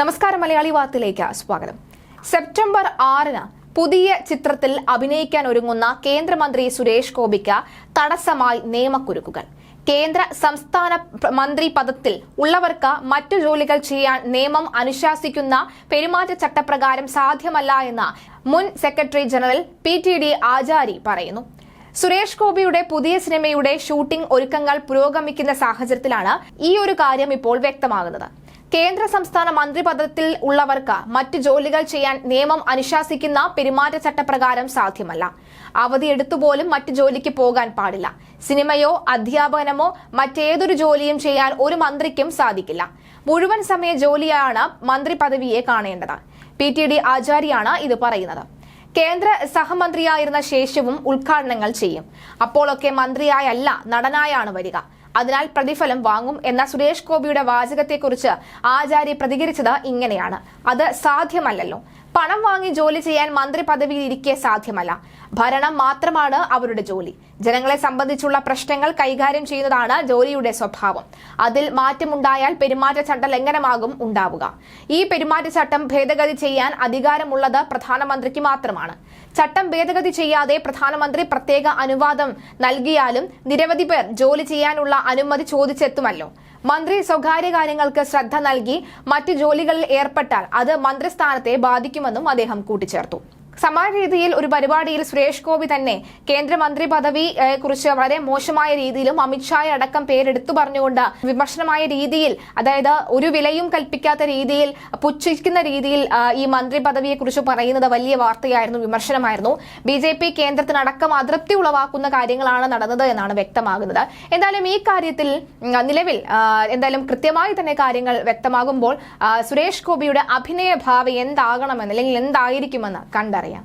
നമസ്കാരം മലയാളി വാർത്തയിലേക്ക് സ്വാഗതം. സെപ്റ്റംബർ ആറിന് പുതിയ ചിത്രത്തിൽ അഭിനയിക്കാൻ ഒരുങ്ങുന്ന കേന്ദ്രമന്ത്രി സുരേഷ് ഗോപിക്ക് തടസ്സമായി നിയമക്കുരുക്കുകൾ. കേന്ദ്ര സംസ്ഥാന മന്ത്രി പദത്തിൽ ഉള്ളവർക്ക് മറ്റു ജോലികൾ ചെയ്യാൻ നിയമം അനുശാസിക്കുന്ന പെരുമാറ്റച്ചട്ടപ്രകാരം സാധ്യമല്ല എന്ന് മുൻ secretary general P T D Achari പറയുന്നു. സുരേഷ് ഗോപിയുടെ പുതിയ സിനിമയുടെ ഷൂട്ടിംഗ് ഒരുക്കങ്ങൾ പുരോഗമിക്കുന്ന സാഹചര്യത്തിലാണ് ഈ ഒരു കാര്യം ഇപ്പോൾ വ്യക്തമാകുന്നത്. കേന്ദ്ര സംസ്ഥാന മന്ത്രിപദത്തിൽ ഉള്ളവർക്ക് മറ്റ് ജോലികൾ ചെയ്യാൻ നിയമം അനുശാസിക്കുന്ന പെരുമാറ്റച്ചട്ടപ്രകാരം സാധ്യമല്ല. അവധി എടുത്തുപോലും മറ്റ് ജോലിക്ക് പോകാൻ പാടില്ല. സിനിമയോ അധ്യാപനമോ മറ്റേതൊരു ജോലിയും ചെയ്യാൻ ഒരു മന്ത്രിക്കും സാധിക്കില്ല. മുഴുവൻ സമയ ജോലിയാണ് മന്ത്രി പദവിയെ കാണേണ്ടത്. പി ടി ഡി ആചാര്യാണ് ഇത് പറയുന്നത്. കേന്ദ്ര സഹമന്ത്രിയായിരുന്ന ശേഷവും ഉദ്ഘാടനങ്ങൾ ചെയ്യും. അപ്പോഴൊക്കെ മന്ത്രിയായല്ല നടനായാണ് വരിക. അതിനാൽ പ്രതിഫലം വാങ്ങും എന്ന സുരേഷ് ഗോപിയുടെ വാചകത്തെക്കുറിച്ച് ആചാര്യ പ്രതികരിച്ചത് ഇങ്ങനെയാണ്. അത് സാധ്യമല്ലല്ലോ. പണം വാങ്ങി ജോലി ചെയ്യാൻ മന്ത്രി പദവിയിൽ ഇരിക്കെ സാധ്യമല്ല. ഭരണം മാത്രമാണ് അവരുടെ ജോലി. ജനങ്ങളെ സംബന്ധിച്ചുള്ള പ്രശ്നങ്ങൾ കൈകാര്യം ചെയ്യുന്നതാണ് ജോലിയുടെ സ്വഭാവം. അതിൽ മാറ്റമുണ്ടായാൽ പെരുമാറ്റച്ചട്ട ലംഘനമാകും ഉണ്ടാവുക. ഈ പെരുമാറ്റച്ചട്ടം ഭേദഗതി ചെയ്യാൻ അധികാരമുള്ളത് പ്രധാനമന്ത്രിക്ക് മാത്രമാണ്. ചട്ടം ഭേദഗതി ചെയ്യാതെ പ്രധാനമന്ത്രി പ്രത്യേക അനുവാദം നൽകിയാലും നിരവധി പേർ ജോലി ചെയ്യാനുള്ള അനുമതി ചോദിച്ചെത്തുമല്ലോ. മന്ത്രി സ്വകാര്യ കാര്യങ്ങൾക്ക് ശ്രദ്ധ നൽകി മറ്റ് ജോലികളിൽ ഏർപ്പെട്ടാൽ അത് മന്ത്രിസ്ഥാനത്തെ ബാധിക്കുമെന്നും അദ്ദേഹം കൂട്ടിച്ചേർത്തു സമാന രീതിയിൽ ഒരു പരിപാടിയിൽ സുരേഷ് ഗോപി തന്നെ കേന്ദ്രമന്ത്രി പദവി കുറിച്ച് വളരെ മോശമായ രീതിയിലും അമിത്ഷായെ അടക്കം പേരെടുത്തു പറഞ്ഞുകൊണ്ട് വിമർശനമായ രീതിയിൽ അതായത് ഒരു വിലയും കൽപ്പിക്കാത്ത രീതിയിൽ പുച്ഛിക്കുന്ന രീതിയിൽ ഈ മന്ത്രി പദവിയെ കുറിച്ച് പറയുന്നത് വലിയ വാർത്തയായിരുന്നു വിമർശനമായിരുന്നു. ബി ജെ പി കേന്ദ്രത്തിനടക്കം അതൃപ്തി ഉളവാക്കുന്ന കാര്യങ്ങളാണ് നടന്നത് എന്നാണ് വ്യക്തമാകുന്നത്. എന്തായാലും ഈ കാര്യത്തിൽ നിലവിൽ എന്തായാലും കൃത്യമായി തന്നെ കാര്യങ്ങൾ വ്യക്തമാകുമ്പോൾ സുരേഷ് ഗോപിയുടെ അഭിനയ ഭാവി എന്താകണമെന്ന് അല്ലെങ്കിൽ എന്തായിരിക്കുമെന്ന് കണ്ടറിയാം. അറിയാം